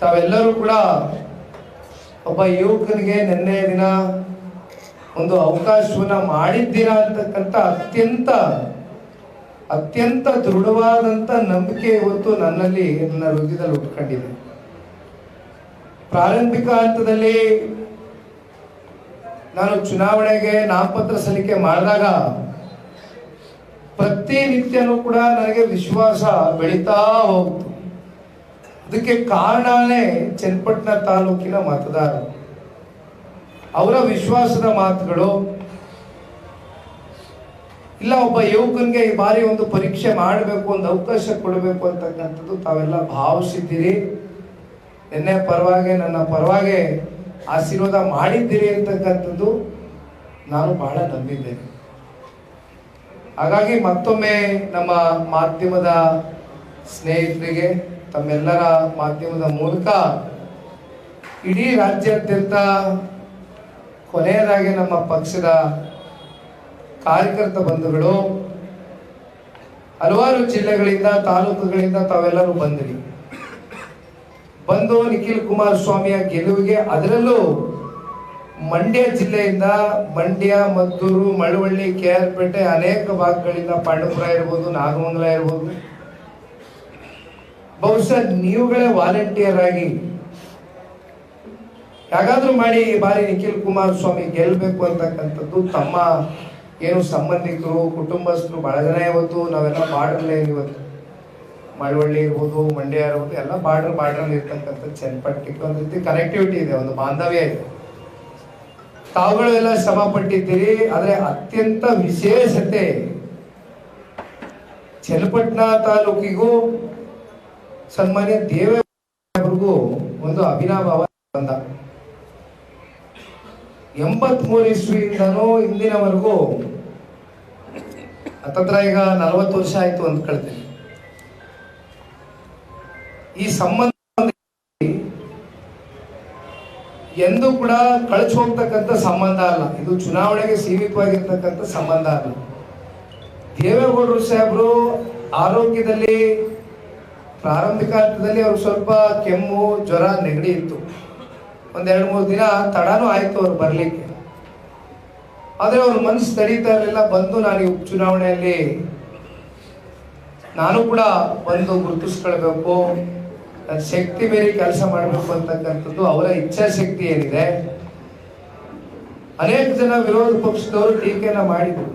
ತಾವೆಲ್ಲರೂ ಕೂಡ ಒಬ್ಬ ಯುವಕನಿಗೆ ನಿನ್ನೆ ದಿನ ಒಂದು ಅವಕಾಶವನ್ನು ಮಾಡಿದ್ದೀರಾ ಅಂತಕ್ಕಂಥ ಅತ್ಯಂತ ಅತ್ಯಂತ ದೃಢವಾದಂಥ ನಂಬಿಕೆ ಇವತ್ತು ನನ್ನಲ್ಲಿ, ನನ್ನ ಹೃದಯದಲ್ಲಿ ಉಟ್ಕೊಂಡಿದೆ. ಪ್ರಾರಂಭಿಕ ಹಂತದಲ್ಲಿ ನಾನು ಚುನಾವಣೆಗೆ ನಾಮಪತ್ರ ಸಲ್ಲಿಕೆ ಮಾಡಿದಾಗ ಪ್ರತಿನಿತ್ಯನೂ ಕೂಡ ನನಗೆ ವಿಶ್ವಾಸ ಬೆಳೀತಾ ಹೋಗ್ತು. ಅದಕ್ಕೆ ಕಾರಣನೇ ಚನ್ನಪಟ್ಟಣ ತಾಲೂಕಿನ ಮತದಾರರು. ಅವರ ವಿಶ್ವಾಸದ ಮಾತುಗಳು, ಇಲ್ಲ ಒಬ್ಬ ಯುವಕನಿಗೆ ಈ ಬಾರಿ ಒಂದು ಪರೀಕ್ಷೆ ಮಾಡಬೇಕು, ಒಂದು ಅವಕಾಶ ಕೊಡಬೇಕು ಅಂತಕ್ಕಂಥದ್ದು ತಾವೆಲ್ಲ ಭಾವಿಸಿದ್ದೀರಿ. ನಿನ್ನೆ ಪರವಾಗಿ, ನನ್ನ ಪರವಾಗಿ ಆಶೀರ್ವಾದ ಮಾಡಿದ್ದೀರಿ ಅಂತಕ್ಕಂಥದ್ದು ನಾನು ಬಹಳ ನಂಬಿದ್ದೇನೆ. ಹಾಗಾಗಿ ಮತ್ತೊಮ್ಮೆ ನಮ್ಮ ಮಾಧ್ಯಮದ ಸ್ನೇಹಿತರಿಗೆ ತಮ್ಮೆಲ್ಲರ ಮಾಧ್ಯಮದ ಮೂಲಕ ಇಡೀ ರಾಜ್ಯಾದ್ಯಂತ ಕೊನೆಯದಾಗಿ ನಮ್ಮ ಪಕ್ಷದ ಕಾರ್ಯಕರ್ತ ಬಂಧುಗಳು, ಹಲವಾರು ಜಿಲ್ಲೆಗಳಿಂದ, ತಾಲೂಕುಗಳಿಂದ ತಾವೆಲ್ಲರೂ ಬಂದಿರಿ. ಬಂದು ನಿಖಿಲ್ ಕುಮಾರಸ್ವಾಮಿಯ ಗೆಲುವಿಗೆ ಅದರಲ್ಲೂ ಮಂಡ್ಯ ಜಿಲ್ಲೆಯಿಂದ ಮಂಡ್ಯ, ಮದ್ದೂರು, ಮಳವಳ್ಳಿ, ಕೆ ಆರ್ ಪೇಟೆ ಅನೇಕ ಭಾಗಗಳಿಂದ ಪಾಂಡವಪುರ ಇರ್ಬೋದು, ನಾಗಮಂಗಲ ಇರ್ಬೋದು ಬಹುಶಃ ನೀವುಗಳೇ ವಾಲಂಟಿಯರ್ ಆಗಿ ಯಾಗಾದ್ರೂ ಮಾಡಿ ಈ ಬಾರಿ ನಿಖಿಲ್ ಕುಮಾರಸ್ವಾಮಿ ಗೆಲ್ಬೇಕು ಅಂತಕ್ಕಂಥದ್ದು ತಮ್ಮ ಏನು ಸಂಬಂಧಿಕರು, ಕುಟುಂಬಸ್ಥರು ಬಹಳ ಜನ ಇವತ್ತು, ನಾವೆಲ್ಲ ಬಾರ್ಡರ್ಲೇ ಇವತ್ತು. ಮಳವಳ್ಳಿ ಇರ್ಬೋದು, ಮಂಡ್ಯ ಇರ್ಬೋದು, ಎಲ್ಲ ಬಾರ್ಡರ್ ಬಾರ್ಡರ್ ಇರ್ತಕ್ಕಂಥ ಚನ್ನಪಟ್ಟಣಕ್ಕೆ ಒಂದು ರೀತಿ ಕನೆಕ್ಟಿವಿಟಿ ಇದೆ, ಒಂದು ಬಾಂಧವ್ಯ ಇದೆ. ತಾವುಗಳು ಎಲ್ಲ ಶ್ರಮ ಪಟ್ಟಿದ್ದೀರಿ, ಆದ್ರೆ ಅತ್ಯಂತ ವಿಶೇಷತೆ, ಚನ್ನಪಟ್ಟಣ ತಾಲೂಕಿಗೂ ಸನ್ಮಾನ್ಯ ದೇವೇಗೌಡರಿಗೂ ಒಂದು ಅಭಿನಾಭಾವ ಬಂದ. ಎಂಬತ್ ಮೂರು ಇಸ್ವಿಯಿಂದನೂ ಇಂದಿನವರೆಗೂ ಹತ್ತತ್ರ ಈಗ ನಲವತ್ತು ವರ್ಷ ಆಯ್ತು ಅಂತ ಕಳ್ತೀನಿ. ಈ ಸಂಬಂಧ ಎಂದೂ ಕೂಡ ಕಳಚು ಹೋಗ್ತಕ್ಕಂಥ ಸಂಬಂಧ ಅಲ್ಲ. ಇದು ಚುನಾವಣೆಗೆ ಸೀಮಿತವಾಗಿರ್ತಕ್ಕಂಥ ಸಂಬಂಧ ಅಲ್ಲ. ದೇವೇಗೌಡರು ಸಾಹೇಬರು ಆರೋಗ್ಯದಲ್ಲಿ ಪ್ರಾರಂಭಿಕ ಹಂತದಲ್ಲಿ ಅವ್ರು ಸ್ವಲ್ಪ ಕೆಮ್ಮು, ಜ್ವರ, ನೆಗಡಿ ಇತ್ತು. ಒಂದೆರಡು ಮೂರು ದಿನ ತಡನೂ ಆಯಿತು ಅವ್ರು ಬರಲಿಕ್ಕೆ. ಆದರೆ ಅವ್ರ ಮನಸ್ಸು ತಡೀತಾ ಇರಲಿಲ್ಲ, ಬಂದು ನಾನು ಈ ಉಪಚುನಾವಣೆಯಲ್ಲಿ ನಾನು ಕೂಡ ಬಂದು ಗುರುತಿಸ್ಕೊಳ್ಬೇಕು. ನನ್ನ ಶಕ್ತಿ ಮೀರಿ ಕೆಲಸ ಮಾಡಬೇಕು ಅಂತಕ್ಕಂಥದ್ದು, ಅವರ ಇಚ್ಛಾಶಕ್ತಿ ಏನಿದೆ. ಅನೇಕ ಜನ ವಿರೋಧ ಪಕ್ಷದವರು ಟೀಕೆನ ಮಾಡಿದರು.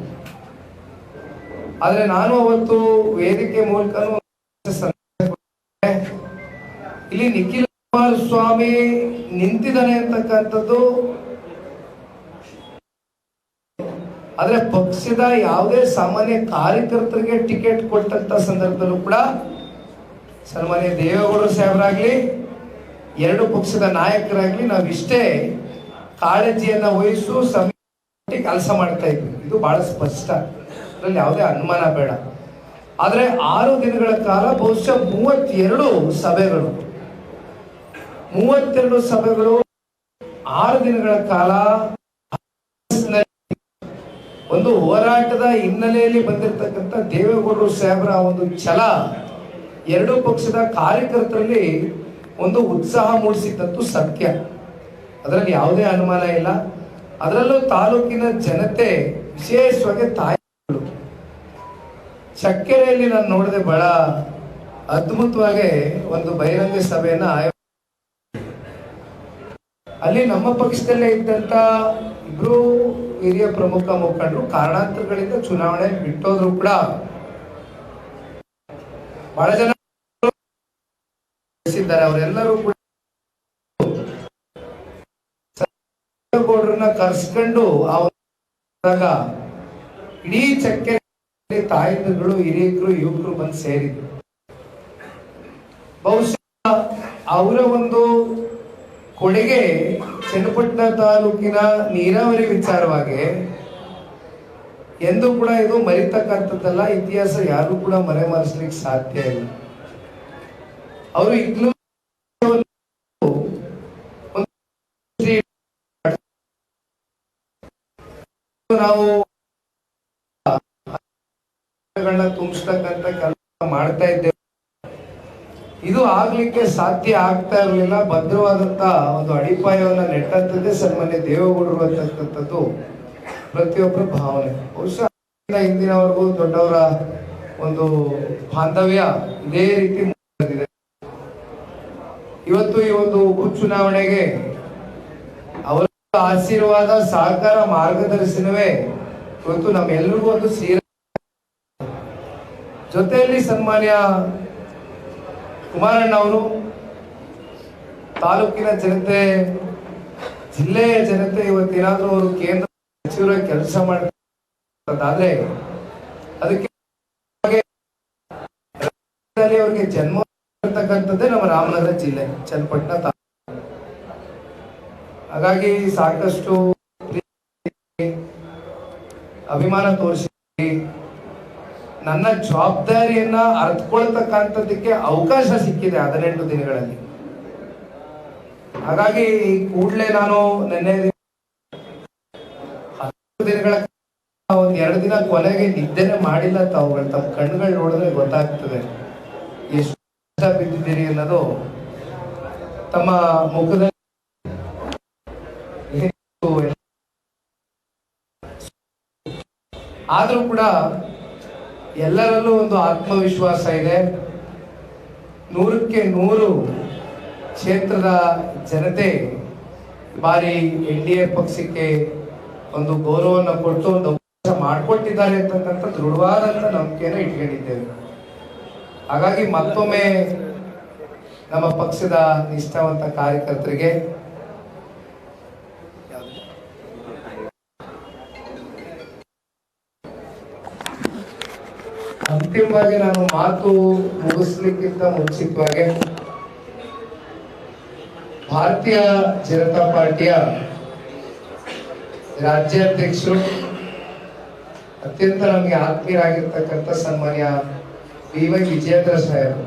ಆದರೆ ನಾನು ಅವತ್ತು ವೇದಿಕೆ ಮೂಲಕನೂ ಇಲ್ಲಿ ನಿಖಿಲ್ ಕುಮಾರಸ್ವಾಮಿ ನಿಂತಿದ್ದಾನೆ ಅಂತಕ್ಕಂಥದ್ದು. ಆದ್ರೆ ಪಕ್ಷದ ಯಾವುದೇ ಸಾಮಾನ್ಯ ಕಾರ್ಯಕರ್ತರಿಗೆ ಟಿಕೆಟ್ ಕೊಟ್ಟಂತ ಸಂದರ್ಭದಲ್ಲೂ ಕೂಡ ಸನ್ಮಾನ್ಯ ದೇವೇಗೌಡರು ಸಾಹೇಬರಾಗ್ಲಿ, ಎರಡು ಪಕ್ಷದ ನಾಯಕರಾಗ್ಲಿ ನಾವಿಷ್ಟೇ ಕಾಳಜಿಯನ್ನ ವಹಿಸು ಸಮಿತಿ ಕೆಲಸ ಮಾಡ್ತಾ ಇದ್ವಿ ಇದು ಬಹಳ ಸ್ಪಷ್ಟ. ಅದರಲ್ಲಿ ಯಾವುದೇ ಅನುಮಾನ ಬೇಡ. ಆದ್ರೆ ಆರು ದಿನಗಳ ಕಾಲ ಬಹುಶಃ ಮೂವತ್ತೆರಡು ಸಭೆಗಳು ಮೂವತ್ತೆರಡು ಸಭೆಗಳು ಆರು ದಿನಗಳ ಕಾಲ ಒಂದು ಹೋರಾಟದ ಹಿನ್ನೆಲೆಯಲ್ಲಿ ಬಂದಿರತಕ್ಕಂಥ ದೇವೇಗೌಡರು ಸಾಹೇಬರ ಒಂದು ಛಲ ಎರಡು ಪಕ್ಷದ ಕಾರ್ಯಕರ್ತರಲ್ಲಿ ಒಂದು ಉತ್ಸಾಹ ಮೂಡಿಸಿದ್ದು ಸತ್ಯ. ಅದರಲ್ಲಿ ಯಾವುದೇ ಅನುಮಾನ ಇಲ್ಲ. ಅದರಲ್ಲೂ ತಾಲೂಕಿನ ಜನತೆ ವಿಶೇಷವಾಗಿ ತಾಯಿ ಚಕ್ಕೆರೆಯಲ್ಲಿ ನಾನು ನೋಡಿದೆ ಬಹಳ ಅದ್ಭುತವಾಗಿ ಒಂದು ಬಹಿರಂಗ ಸಭೆಯನ್ನು ಆಯೋಗ ಅಲ್ಲಿ ನಮ್ಮ ಪಕ್ಷದಲ್ಲೇ ಇದ್ದಂತ ಇಬ್ರು ಹಿರಿಯ ಪ್ರಮುಖ ಮುಖಂಡರು ಕಾರಣಾಂತರಗಳಿಂದ ಚುನಾವಣೆ ಬಿಟ್ಟೋದ್ರು ಕೂಡ ಬಹಳ ಜನ ಅವರೆಲ್ಲರೂ ಕೂಡ ಗೌಡ್ರನ್ನ ಕರ್ಸ್ಕೊಂಡು ಅವಾಗ ಇಡೀ ಚಕ್ಕೆ ತಾಯಂದಿರುಗಳು, ಹಿರಿಯರು, ಯುವಕರು ಬಂದು ಸೇರಿದ್ರು. ಬಹುಶಃ ಅವರ ಒಂದು ಕೊಡುಗೆ ಚನ್ನಪಟ್ಟಣ ತಾಲೂಕಿನ ನೀರಾವರಿ ವಿಚಾರವಾಗಿ ಎಂದೂ ಕೂಡ ಇದು ಮರಿತಕ್ಕಂಥದ್ದಲ್ಲ, ಇತಿಹಾಸ ಯಾರು ಕೂಡ ಮರೆಮಾರಿಸ್ಲಿಕ್ಕೆ ಸಾಧ್ಯ ಇಲ್ಲ. ಅವರು ಇಗ್ಲೂ ನಾವು ತುಂಬಿಸ್ತಕ್ಕಂಥ ಕೆಲಸ ಮಾಡ್ತಾ ಇದ್ದೇವೆ. ಇದು ಆಗ್ಲಿಕ್ಕೆ ಸಾಧ್ಯ ಆಗ್ತಾ ಇರಲಿಲ್ಲ. ಭದ್ರವಾದಂತ ಒಂದು ಅಡಿಪಾಯವನ್ನ ನೆಟ್ಟಂತದ್ದೇ ಸನ್ಮಾನ್ಯ ದೇವೇಗೌಡರು ಅಂತಕ್ಕಂಥದ್ದು ಪ್ರತಿಯೊಬ್ಬರ ಭಾವನೆ. ಬಹುಶಃ ಹಿಂದಿನವರೆಗೂ ದೊಡ್ಡವರ ಒಂದು ಬಾಂಧವ್ಯ ಇದೇ ರೀತಿ ಇವತ್ತು ಈ ಒಂದು ಉಪಚುನಾವಣೆಗೆ ಅವರ ಆಶೀರ್ವಾದ, ಸಹಕಾರ, ಮಾರ್ಗದರ್ಶನವೇ ಇವತ್ತು ನಮ್ಮೆಲ್ಲರಿಗೂ ಒಂದು ಸೀರೆ. ಜೊತೆಯಲ್ಲಿ ಸನ್ಮಾನ್ಯ ಕುಮಾರಣ್ಣ ಅವರು ತಾಲೂಕಿನ ಜನತೆ, ಜಿಲ್ಲೆಯ ಜನತೆ ಇವತ್ತೇನಾದ್ರೂ ಅವರು ಕೇಂದ್ರ ಸಚಿವರ ಕೆಲಸ ಮಾಡ್ತಾರೆ ಅದಕ್ಕೆ ಅವರಿಗೆ ಜನ್ಮ ಇರ್ತಕ್ಕಂಥದ್ದೇ ನಮ್ಮ ರಾಮನಗರ ಜಿಲ್ಲೆ, ಚನ್ನಪಟ್ಟಣ ತಾಲೂಕು. ಹಾಗಾಗಿ ಸಾಕಷ್ಟು ಅಭಿಮಾನ ತೋರಿಸಿ ನನ್ನ ಜವಾಬ್ದಾರಿಯನ್ನ ಅರ್ಥಕೊಳ್ತಕ್ಕಂಥದ್ದಕ್ಕೆ ಅವಕಾಶ ಸಿಕ್ಕಿದೆ ಹದಿನೆಂಟು ದಿನಗಳಲ್ಲಿ. ಹಾಗಾಗಿ ಕೂಡಲೇ ನಾನು ನಿನ್ನೆ ದಿನಗಳ ಒಂದ್ ಎರಡು ದಿನ ಕೊನೆಗೆ ನಿದ್ದೆನೆ ಮಾಡಿಲ್ಲ ತಾವುಗಳು ತಮ್ಮ ಕಣ್ಣುಗಳು ನೋಡಿದ್ರೆ ಗೊತ್ತಾಗ್ತದೆ. ಎಷ್ಟು ಬಿದ್ದಿದ್ದೀರಿ ಅನ್ನೋದು. ತಮ್ಮ ಮುಖದಲ್ಲಿ ಆದ್ರೂ ಕೂಡ ಎಲ್ಲರಲ್ಲೂ ಒಂದು ಆತ್ಮವಿಶ್ವಾಸ ಇದೆ. ನೂರಕ್ಕೆ ನೂರು ಕ್ಷೇತ್ರದ ಜನತೆ ಬಾರಿ ಎನ್ ಡಿ ಎ ಪಕ್ಷಕ್ಕೆ ಒಂದು ಗೌರವವನ್ನು ಕೊಟ್ಟು ಒಂದು ಅವಕಾಶ ಮಾಡಿಕೊಟ್ಟಿದ್ದಾರೆ ಅಂತಕ್ಕಂಥ ದೃಢವಾದಂಥ ನಂಬಿಕೆಯನ್ನು ಇಟ್ಕೊಂಡಿದ್ದೇವೆ. ಹಾಗಾಗಿ ಮತ್ತೊಮ್ಮೆ ನಮ್ಮ ಪಕ್ಷದ ನಿಷ್ಠಾವಂತ ಕಾರ್ಯಕರ್ತರಿಗೆ ಅಂತಿಮವಾಗಿ ನಾನು ಮಾತು ಮುಗಿಸ್ಲಿಕ್ಕಿಂತ ಮುಂಚಿತವಾಗಿ ಭಾರತೀಯ ಜನತಾ ಪಾರ್ಟಿಯ ರಾಜ್ಯಾಧ್ಯಕ್ಷರು, ಅತ್ಯಂತ ನಮಗೆ ಆತ್ಮೀಯರಾಗಿರ್ತಕ್ಕಂಥ ಸನ್ಮಾನ್ಯ ಬಿ ವೈ ವಿಜೇಂದ್ರ ಸಾಹೇಬ್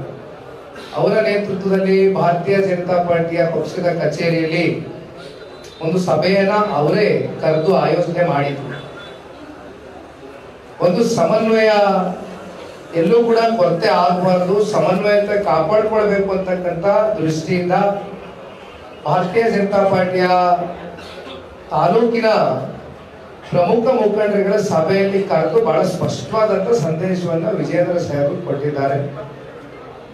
ಅವರ ನೇತೃತ್ವದಲ್ಲಿ ಭಾರತೀಯ ಜನತಾ ಪಾರ್ಟಿಯ ಪಕ್ಷದ ಕಚೇರಿಯಲ್ಲಿ ಒಂದು ಸಭೆಯನ್ನ ಅವರೇ ಕರೆದು ಆಯೋಜನೆ ಮಾಡಿದ್ರು. ಒಂದು ಸಮನ್ವಯ ಎಲ್ಲೂ ಕೂಡ ಕೊರತೆ ಆಗಬಾರ್ದು, ಸಮನ್ವಯತೆ ಕಾಪಾಡ್ಕೊಳ್ಬೇಕು ಅಂತಕ್ಕಂಥ ದೃಷ್ಟಿಯಿಂದ ಭಾರತೀಯ ಜನತಾ ಪಾರ್ಟಿಯ ತಾಲೂಕಿನ ಪ್ರಮುಖ ಮುಖಂಡರುಗಳ ಸಭೆಯಲ್ಲಿ ಕರೆದು ಬಹಳ ಸ್ಪಷ್ಟವಾದಂತ ಸಂದೇಶವನ್ನ ವಿಜೇಂದ್ರ ಸಾಹೇಬರು ಕೊಟ್ಟಿದ್ದಾರೆ.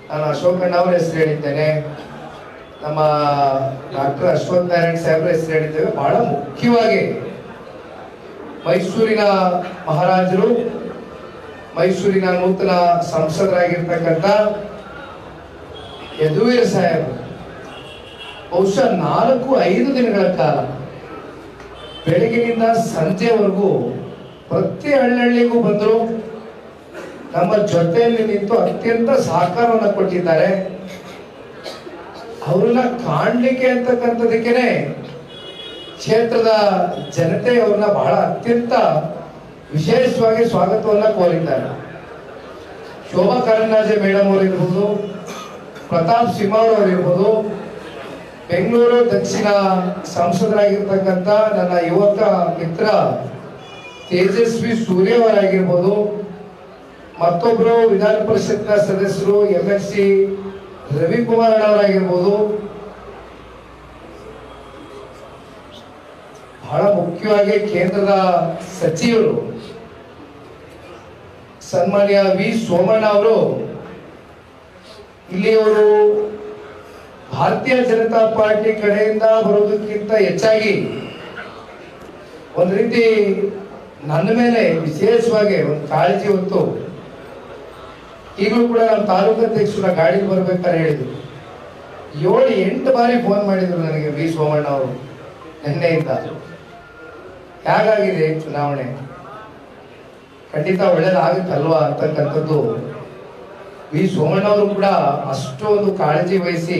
ನಾನು ಅಶೋಕ್ ಅಣ್ಣ ಅವರ ಹೆಸರು ಹೇಳಿದ್ದೇನೆ. ನಮ್ಮ ಡಾಕ್ಟರ್ ಅಶ್ವಥ್ ನಾರಾಯಣ್ ಸಾಹೇಬ್ರ ಹೆಸರು ಹೇಳಿದ್ದೇವೆ. ಬಹಳ ಮುಖ್ಯವಾಗಿ ಮೈಸೂರಿನ ಮಹಾರಾಜರು ಮೈಸೂರಿನ ನೂತನ ಸಂಸದರಾಗಿರ್ತಕ್ಕಂಥ ಯದುವೀರ್ ಸಾಹೇಬ್, ಬಹುಶಃ ನಾಲ್ಕು, ಐದು ದಿನಗಳ ಕಾಲ ಬೆಳಗಿನಿಂದ ಸಂಜೆವರೆಗೂ ಪ್ರತಿ ಹಳ್ಳಹಳ್ಳಿಗೂ ಬಂದರು. ನಮ್ಮ ಜೊತೆಯಲ್ಲಿ ನಿಂತು ಅತ್ಯಂತ ಸಹಕಾರವನ್ನು ಕೊಟ್ಟಿದ್ದಾರೆ. ಅವ್ರನ್ನ ಕಾಣಲಿಕ್ಕೆ ಅಂತಕ್ಕಂಥದಕ್ಕೇನೆ ಕ್ಷೇತ್ರದ ಜನತೆ ಅವ್ರನ್ನ ಬಹಳ ಅತ್ಯಂತ ವಿಶೇಷವಾಗಿ ಸ್ವಾಗತವನ್ನ ಕೋರಿದ್ದಾರೆ. ಶೋಭಾ ಕರಂದಾಜೆ ಮೇಡಮ್ ಅವರಿರ್ಬೋದು, ಪ್ರತಾಪ್ ಸಿಂಹ ಅವರಿರ್ಬೋದು, ಬೆಂಗಳೂರು ದಕ್ಷಿಣ ಸಂಸದರಾಗಿರ್ತಕ್ಕಂಥ ನನ್ನ ಯುವಕ ಮಿತ್ರ ತೇಜಸ್ವಿ ಸೂರ್ಯ ಅವರಾಗಿರ್ಬೋದು ಮತ್ತೊಬ್ಬರು ವಿಧಾನ ಪರಿಷತ್ನ ಸದಸ್ಯರು ಎಂ ಎಸ್ ಸಿ ರವಿಕುಮಾರ್ ಅವರಾಗಿರ್ಬೋದು ಬಹಳ ಮುಖ್ಯವಾಗಿ ಕೇಂದ್ರದ ಸಚಿವರು ಸನ್ಮಾನ್ಯ ವಿ ಸೋಮಣ್ಣ ಅವರು ಇಲ್ಲಿಯವರು ಭಾರತೀಯ ಜನತಾ ಪಾರ್ಟಿ ಕಡೆಯಿಂದ ಬರೋದಕ್ಕಿಂತ ಹೆಚ್ಚಾಗಿ ಒಂದು ರೀತಿ ನನ್ನ ಮೇಲೆ ವಿಶೇಷವಾಗಿ ಒಂದು ಕಾಳಜಿ ಹೊತ್ತು ಈಗಲೂ ಕೂಡ ನಮ್ಮ ತಾಲೂಕು ಅಧ್ಯಕ್ಷರ ಗಾಡಿ ಬರ್ಬೇಕಾದ್ರೆ ಹೇಳಿದ್ರು. ಏಳು, ಎಂಟು ಬಾರಿ ಫೋನ್ ಮಾಡಿದ್ರು ನನಗೆ ವಿ ಸೋಮಣ್ಣ ಅವರು, ನಿನ್ನೆಯಿಂದ. ಹೇಗಾಗಿದೆ ಚುನಾವಣೆ? ಖಂಡಿತ ಒಳ್ಳೇದಾಗುತ್ತಲ್ವಾ ಅಂತಕ್ಕಂಥದ್ದು? ವಿ. ಸೋಮಣ್ಣವರು ಕೂಡ ಅಷ್ಟೊಂದು ಕಾಳಜಿ ವಹಿಸಿ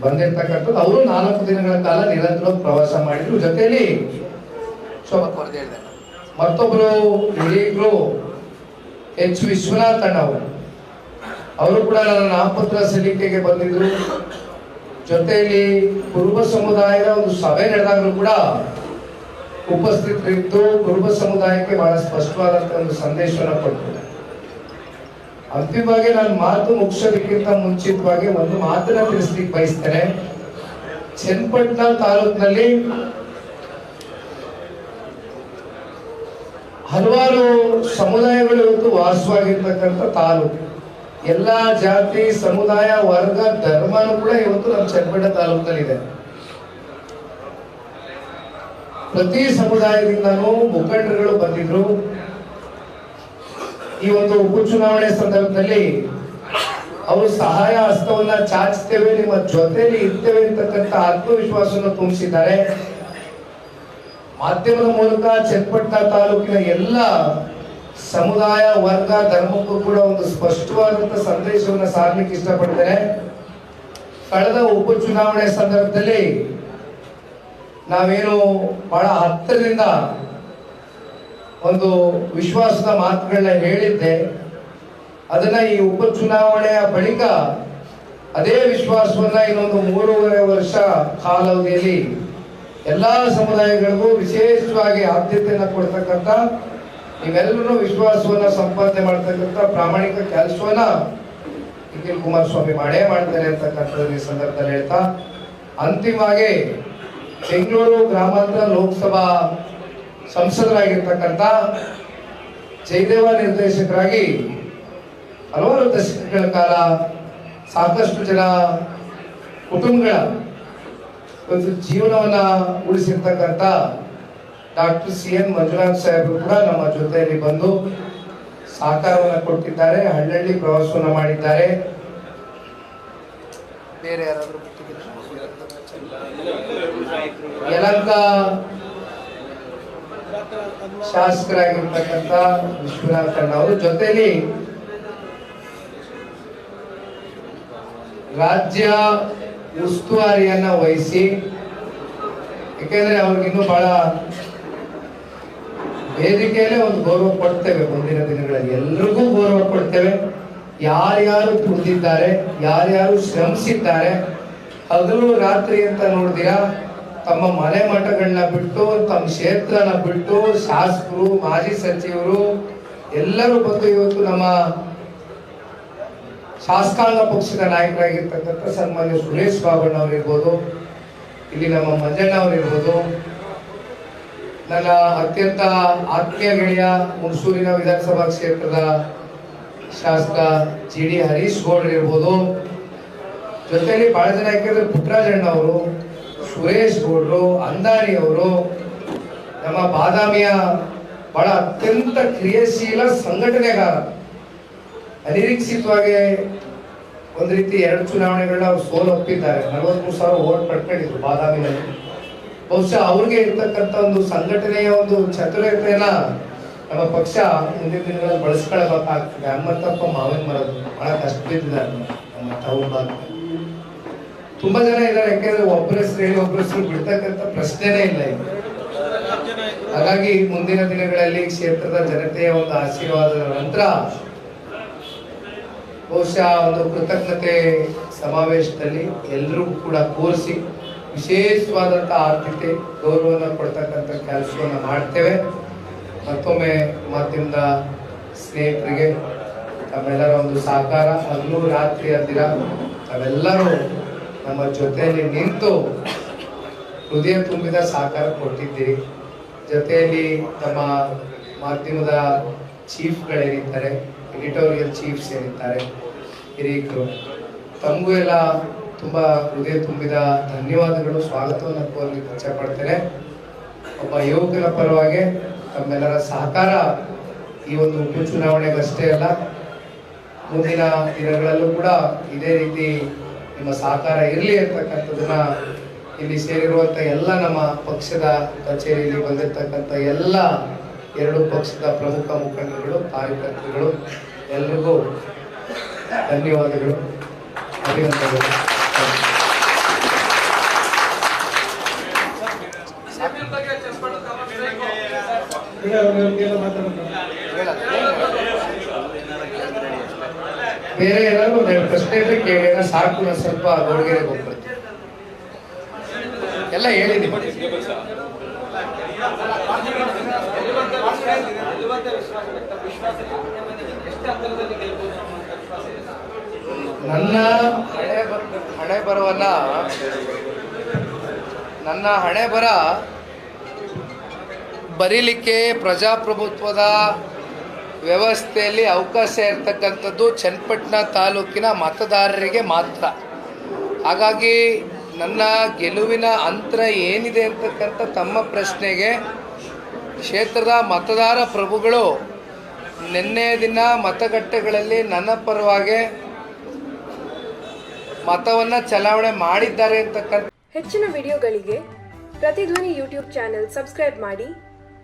ಬಂದಿರ್ತಕ್ಕಂಥದ್ದು. ಅವರು ನಾಲ್ಕು ದಿನಗಳ ಕಾಲ ನಿರಂತರ ಪ್ರವಾಸ ಮಾಡಿದ್ರು. ಜೊತೆಯಲ್ಲಿ ಮತ್ತೊಬ್ಬರು ಹಿರಿಯರು ಎಚ್. ವಿಶ್ವನಾಥ್ ಅಣ್ಣ ಅವರು. ಅವರು ಕೂಡ ನನ್ನ ನಾಮಪತ್ರ ಸಲ್ಲಿಕೆಗೆ ಬಂದಿದ್ರು. ಜೊತೆಯಲ್ಲಿ ಕುರುಬ ಸಮುದಾಯದ ಒಂದು ಸಭೆ ನಡೆದಾಗಲೂ ಕೂಡ ಉಪಸ್ಥಿತರಿದ್ದು ಕುರುಬ ಸಮುದಾಯಕ್ಕೆ ಬಹಳ ಸ್ಪಷ್ಟವಾದಂತ ಒಂದು ಸಂದೇಶವನ್ನು ಕೊಡ್ತಾರೆ ಅಂತಿಮವಾಗಿ ನಾನು ಮಾತು ಮುಗಿಸೋದಕ್ಕಿಂತ ಮುಂಚಿತವಾಗಿ ಒಂದು ಮಾತನ್ನ ತಿಳಿಸ್ಲಿಕ್ಕೆ ಬಯಸ್ತೇನೆ. ಚನ್ನಪಟ್ಟಣ ತಾಲೂಕಿನಲ್ಲಿ ಹಲವಾರು ಸಮುದಾಯಗಳು ಇವತ್ತು ವಾಸವಾಗಿರ್ತಕ್ಕಂಥ ತಾಲೂಕು. ಎಲ್ಲಾ ಜಾತಿ, ಸಮುದಾಯ, ವರ್ಗ ಧರ್ಮನೂ ಕೂಡ ಇವತ್ತು ನಮ್ಮ ಚನ್ನಪಟ್ಟಣ ತಾಲೂಕಿನಲ್ಲಿದೆ ಪ್ರತಿ ಸಮುದಾಯದಿಂದನೂ ಮುಖಂಡರುಗಳು ಬಂದಿದ್ರು. ಈ ಒಂದು ಉಪಚುನಾವಣೆ ಸಂದರ್ಭದಲ್ಲಿ ಅವರು ಸಹಾಯ ಹಸ್ತವನ್ನ ಚಾಚ್ತೇವೆ ನಿಮ್ಮ ಜೊತೆಲಿ ಇರ್ತೇವೆ ಅಂತಕ್ಕಂಥ ಆತ್ಮವಿಶ್ವಾಸವನ್ನು ತುಂಬಿಸಿದ್ದಾರೆ. ಮಾಧ್ಯಮದ ಮೂಲಕ ಚನ್ನಪಟ್ಟಣ ತಾಲೂಕಿನ ಎಲ್ಲ ಸಮುದಾಯ, ವರ್ಗ, ಧರ್ಮಕ್ಕೂ ಕೂಡ ಒಂದು ಸ್ಪಷ್ಟವಾದಂತಹ ಸಂದೇಶವನ್ನು ಸಾರಲಿಕ್ಕೆ ಇಷ್ಟಪಡ್ತೇನೆ. ಕಳೆದ ಉಪಚುನಾವಣೆ ಸಂದರ್ಭದಲ್ಲಿ ನಾವೇನು ಬಹಳ ಹತ್ತಿರದಿಂದ ಒಂದು ವಿಶ್ವಾಸದ ಮಾತುಗಳನ್ನ ಹೇಳಿದ್ದೆ. ಅದನ್ನ ಈ ಉಪಚುನಾವಣೆಯ ಬಳಿಕ ಅದೇ ವಿಶ್ವಾಸವನ್ನ ಇನ್ನೊಂದು ಮೂರುವರೆ ವರ್ಷ ಕಾಲಾವಧಿಯಲ್ಲಿ ಎಲ್ಲಾ ಸಮುದಾಯಗಳಿಗೂ ವಿಶೇಷವಾಗಿ ಆದ್ಯತೆಯನ್ನು ಕೊಡ್ತಕ್ಕಂಥ ನೀವೆಲ್ಲರೂ ವಿಶ್ವಾಸವನ್ನ ಸಂಪಾದನೆ ಮಾಡ್ತಕ್ಕಂಥ ಪ್ರಾಮಾಣಿಕ ಕೆಲಸವನ್ನ ನಿಖಿಲ್ ಕುಮಾರಸ್ವಾಮಿ ಮಾಡೇ ಮಾಡ್ತಾರೆ ಅಂತಕ್ಕಂಥದ್ದು ಈ ಸಂದರ್ಭದಲ್ಲಿ ಹೇಳ್ತಾ, ಅಂತಿಮವಾಗಿ ಬೆಂಗಳೂರು ಗ್ರಾಮಾಂತರ ಲೋಕಸಭಾ ಸಂಸದರಾಗಿರ್ತಕ್ಕಂಥ ಜಯದೇವ ನಿರ್ದೇಶಕರಾಗಿ ಹಲವಾರು ದಶಕಗಳ ಕಾಲ ಸಾಕಷ್ಟು ಜನ ಕುಟುಂಬಗಳ ಒಂದು ಜೀವನವನ್ನ ಉಳಿಸಿರ್ತಕ್ಕಂಥ ಡಾಕ್ಟರ್ ಸಿ ಎನ್ ಮಂಜುನಾಥ್ ಸಾಹೇಬರು ಕೂಡ ನಮ್ಮ ಜೊತೆಯಲ್ಲಿ ಬಂದು ಸಹಕಾರವನ್ನು ಕೊಟ್ಟಿದ್ದಾರೆ ಹಳ್ಳಿ ಪ್ರವಾಸವನ್ನು ಮಾಡಿದ್ದಾರೆ. ಬೇರೆ ಯಲಂಕ ಶಾಸಕರಾಗಿರ್ತಕ್ಕಂಥ ವಿಶ್ವನಾಥ್ ಅಣ್ಣ ಅವರು ಜೊತೆಯಲ್ಲಿ ರಾಜ್ಯ ಉಸ್ತುವಾರಿಯನ್ನ ವಹಿಸಿ ಯಾಕೆಂದ್ರೆ ಅವ್ರಿಗಿನ್ನೂ ಬಹಳ ವೇದಿಕೆಯಲ್ಲೇ ಒಂದು ಗೌರವ ಕೊಡ್ತೇವೆ ಮುಂದಿನ ದಿನಗಳಲ್ಲಿ. ಎಲ್ರಿಗೂ ಗೌರವ ಕೊಡ್ತೇವೆ. ಯಾರ್ಯಾರು ದುಡಿದಿದ್ದಾರೆ ಯಾರ್ಯಾರು ಶ್ರಮಿಸಿದ್ದಾರೆ, ಹಗಲು ರಾತ್ರಿ ಅಂತ ನೋಡಿದಿರಾ ತಮ್ಮ ಮನೆ ಮಠಗಳನ್ನ ಬಿಟ್ಟು, ತಮ್ಮ ಕ್ಷೇತ್ರನ ಬಿಟ್ಟು, ಶಾಸಕರು, ಮಾಜಿ ಸಚಿವರು, ಎಲ್ಲರೂ ಬಂದು ಇವತ್ತು ನಮ್ಮ ಶಾಸಕಾಂಗ ಪಕ್ಷದ ನಾಯಕರಾಗಿರ್ತಕ್ಕಂಥ ಸನ್ಮಾನ್ಯ ಸುರೇಶ್ ಬಾಬಣ್ಣ ಅವರಿರ್ಬೋದು, ಇಲ್ಲಿ ನಮ್ಮ ಮಂಜಣ್ಣ ಅವರಿರ್ಬೋದು ನನ್ನ ಅತ್ಯಂತ ಆತ್ಮೀಯ ಗೆಳೆಯ ಹುಣಸೂರಿನ ವಿಧಾನಸಭಾ ಕ್ಷೇತ್ರದ ಶಾಸಕ ಜಿ ಡಿ ಹರೀಶ್ ಗೌಡ್ರು ಇರ್ಬೋದು. ಜೊತೆಯಲ್ಲಿ ಬಹಳ ಜನ, ಯಾಕೆಂದ್ರೆ ಪುಟ್ಟರಾಜಣ್ಣ ಅವರು, ಸುರೇಶ್ ಗೌಡ್ರು ಅಂದಾರಿ ಅವರು, ನಮ್ಮ ಬಾದಾಮಿಯ ಬಹಳ ಅತ್ಯಂತ ಕ್ರಿಯಾಶೀಲ ಸಂಘಟನೆಗಾರ. ಅನಿರೀಕ್ಷಿತವಾಗಿ ಒಂದು ರೀತಿ ಎರಡು ಚುನಾವಣೆಗಳನ್ನ ಅವ್ರು ಸೋಲೊಪ್ಪಿದ್ದಾರೆ. ನಲವತ್ಮೂರು ಸಾವಿರ ಓಟ್ ಪಡ್ಕೊಂಡಿದ್ರು ಬಾದಾಮಿನಲ್ಲಿ. ಬಹುಶಃ ಅವ್ರಿಗೆ ಇರ್ತಕ್ಕಂಥ ಒಂದು ಸಂಘಟನೆಯ ಒಂದು ಚತುರತೆಯನ್ನ ನಮ್ಮ ಪಕ್ಷ ಮುಂದಿನ ದಿನಗಳಲ್ಲಿ ಬಳಸ್ಕೊಳ್ಬೇಕಾಗ್ತದೆ. ಹನುಮಂತಪ್ಪ ಮಾವಿನ ಮರದ ಬಹಳ ಕಷ್ಟ ಬಿದ್ದಿದ್ದಾರೆ ನಮ್ಮ ತೌನ್ ಭಾಗ ತುಂಬಾ ಜನ ಇದ್ದಾರೆ. ಯಾಕೆಂದ್ರೆ ಒಬ್ಬರ ಹೆಸರು ಒಬ್ಬರ ಹೆಸರು ಬಿಡ್ತಕ್ಕಂಥ ಪ್ರಶ್ನೆನೇ ಇಲ್ಲ ಹಾಗಾಗಿ ಮುಂದಿನ ದಿನಗಳಲ್ಲಿ ಕ್ಷೇತ್ರದ ಜನತೆಯ ಒಂದು ಆಶೀರ್ವಾದದ ನಂತರ ಬಹುಶಃ ಒಂದು ಕೃತಜ್ಞತೆ ಸಮಾವೇಶದಲ್ಲಿ ಎಲ್ಲರೂ ಕೂಡ ಕೂರಿಸಿ ವಿಶೇಷವಾದಂಥ ಆರ್ಥಿಕತೆ ಗೌರವವನ್ನು ಕೊಡ್ತಕ್ಕಂಥ ಕೆಲಸವನ್ನು ಮಾಡ್ತೇವೆ. ಮತ್ತೊಮ್ಮೆ ಮಾಧ್ಯಮದ ಸ್ನೇಹಿತರಿಗೆ ತಮ್ಮೆಲ್ಲರ ಒಂದು ಸಹಕಾರ. ಹಗಲು ರಾತ್ರಿ ಹತ್ತಿರ ತಾವೆಲ್ಲರೂ ನಮ್ಮ ಜೊತೆಯಲ್ಲಿ ನಿಂತು ಹೃದಯ ತುಂಬಿದ ಸಹಕಾರ ಕೊಟ್ಟಿದ್ದೀರಿ. ಜೊತೆಯಲ್ಲಿ ತಮ್ಮ ಮಾಧ್ಯಮದ ಚೀಫ್ಗಳೇನಿದ್ದಾರೆ, ಎಡಿಟೋರಿಯಲ್ ಚೀಫ್ಸ್ ಏನಿದ್ದಾರೆ, ಹಿರಿಯರು, ತಮಗೂ ಎಲ್ಲ ತುಂಬ ಹೃದಯ ತುಂಬಿದ ಧನ್ಯವಾದಗಳು, ಸ್ವಾಗತವನ್ನು ಕೋರಲಿಕ್ಕೆ ಇಚ್ಛೆ ಪಡ್ತೇನೆ ಒಬ್ಬ ಯುವಕರ ಪರವಾಗಿ ತಮ್ಮೆಲ್ಲರ ಸಹಕಾರ ಈ ಒಂದು ಉಪಚುನಾವಣೆಗಷ್ಟೇ ಅಲ್ಲ, ಮುಂದಿನ ದಿನಗಳಲ್ಲೂ ಕೂಡ ಇದೇ ರೀತಿ ನಿಮ್ಮ ಸಹಕಾರ ಇರಲಿ ಅಂತಕ್ಕಂಥದ್ದನ್ನ ಇಲ್ಲಿ ಸೇರಿರುವಂತ ಎಲ್ಲ ನಮ್ಮ ಪಕ್ಷದ ಕಚೇರಿಯಲ್ಲಿ ಬಂದಿರತಕ್ಕಂಥ ಎಲ್ಲ ಎರಡು ಪಕ್ಷದ ಪ್ರಮುಖ ಮುಖಂಡರುಗಳು, ಕಾರ್ಯಕರ್ತರುಗಳು, ಎಲ್ರಿಗೂ ಧನ್ಯವಾದಗಳು. ಅಭಿನಂದನೆಗಳು. ಬೇರೆ ಏನಾದ್ರು ಒಂದೆರಡು ಪ್ರಶ್ನೆ ಇದ್ರೆ ಕೇಳಿ ಏನೋ ಸಾಕು, ನಾನು ಸ್ವಲ್ಪ ಗೌಡ್ಗೆರೆ ಹೋಗ್ಬೇಕು ಎಲ್ಲ ಹೇಳಿದ್ದೀನಿ. ನನ್ನ ಹಣೆ ಬರ ಹಣೆ ಬರವನ್ನ ನನ್ನ ಹಣೆ ಬರ ಬರೀಲಿಕ್ಕೆ ಪ್ರಜಾಪ್ರಭುತ್ವದ ವ್ಯವಸ್ಥೆಯಲ್ಲಿ ಅವಕಾಶ ಇರತಕ್ಕಂಥದ್ದು ಚನ್ನಪಟ್ಟಣ ತಾಲೂಕಿನ ಮತದಾರರಿಗೆ ಮಾತ್ರ. ಹಾಗಾಗಿ ನನ್ನ ಗೆಲುವಿನ ಅಂತರ ಏನಿದೆ ಅಂತಕ್ಕಂಥ ತಮ್ಮ ಪ್ರಶ್ನೆಗೆ ಕ್ಷೇತ್ರದ ಮತದಾರ ಪ್ರಭುಗಳು ನಿನ್ನೆ ದಿನ ಮತಗಟ್ಟೆಗಳಲ್ಲಿ ನನ್ನ ಪರವಾಗಿ ಮತವನ್ನು ಚಲಾವಣೆ ಮಾಡಿದ್ದಾರೆ ಅಂತಕ್ಕಂಥ ಹೆಚ್ಚಿನ ವಿಡಿಯೋಗಳಿಗೆ ಪ್ರತಿಧ್ವನಿ ಯೂಟ್ಯೂಬ್ ಚಾನೆಲ್ ಸಬ್ಸ್ಕ್ರೈಬ್ ಮಾಡಿ.